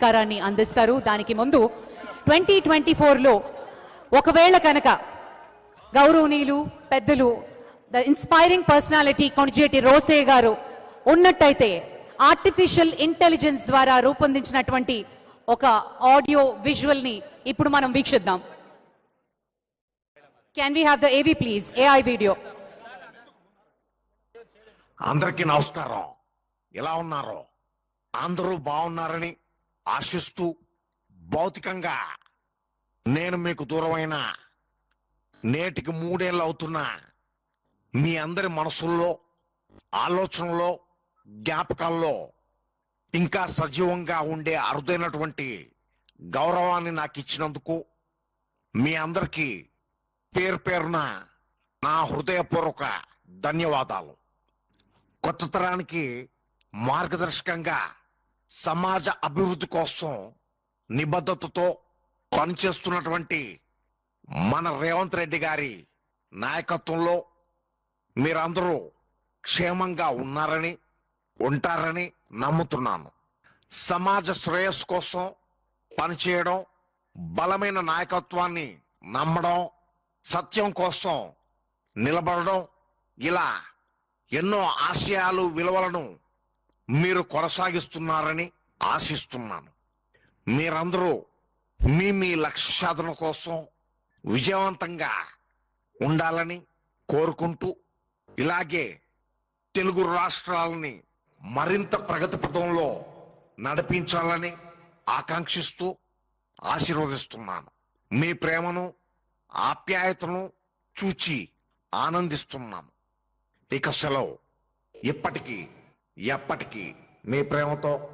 సత్కారాన్ని అందిస్తారు. దానికి ముందు ట్వంటీ ట్వంటీ ఫోర్లో ఒకవేళ కనుక గౌరవనీయులు పెద్దలు the inspiring personality Konijeti Rosaiah గారు ఉన్నట్టయితే ఆర్టిఫిషియల్ ఇంటెలిజెన్స్ ద్వారా రూపొందించినటువంటి ఒక ఆడియో విజువల్ని ఇప్పుడు మనం వీక్షిద్దాం. Can we have the AV please AI video అందరికీ నమస్కారం. ఎలా ఉన్నారు? అందరూ బాగున్నారని ఆశిస్తూ భౌతికంగా నేను మీకు దూరమైన నేటికి మూడేళ్ళు అవుతున్నా మీ అందరి మనసుల్లో ఆలోచనలో జ్ఞాపకాల్లో ఇంకా సజీవంగా ఉండే అరుదైనటువంటి గౌరవాన్ని నాకు ఇచ్చినందుకు మీ అందరికీ పేరు పేరున నా హృదయపూర్వక ధన్యవాదాలు. కొత్త తరానికి మార్గదర్శకంగా సమాజ అభివృద్ధి కోసం నిబద్ధతతో పనిచేస్తున్నటువంటి మన రేవంత్ రెడ్డి గారి నాయకత్వంలో మీరందరూ క్షేమంగా ఉన్నారని ఉంటారని నమ్ముతున్నాను. సమాజ శ్రేయస్సు కోసం పనిచేయడం బలమైన నాయకత్వాన్ని నమ్మడం సత్యం కోసం నిలబడడం ఇలా ఎన్నో ఆశయాలు విలువలను మీరు కొనసాగిస్తున్నారని ఆశిస్తున్నాను. మీరందరూ మీ మీ లక్ష్య సాధన కోసం విజయవంతంగా ఉండాలని కోరుకుంటూ ఇలాగే తెలుగు రాష్ట్రాలని మరింత ప్రగతి పథంలో నడిపించాలని ఆకాంక్షిస్తూ ఆశీర్వదిస్తున్నాను. మీ ప్రేమను ఆప్యాయతను చూచి ఆనందిస్తున్నాను. ఇక సెలవు. ఇప్పటికీ ఎప్పటికీ మీ ప్రేమతో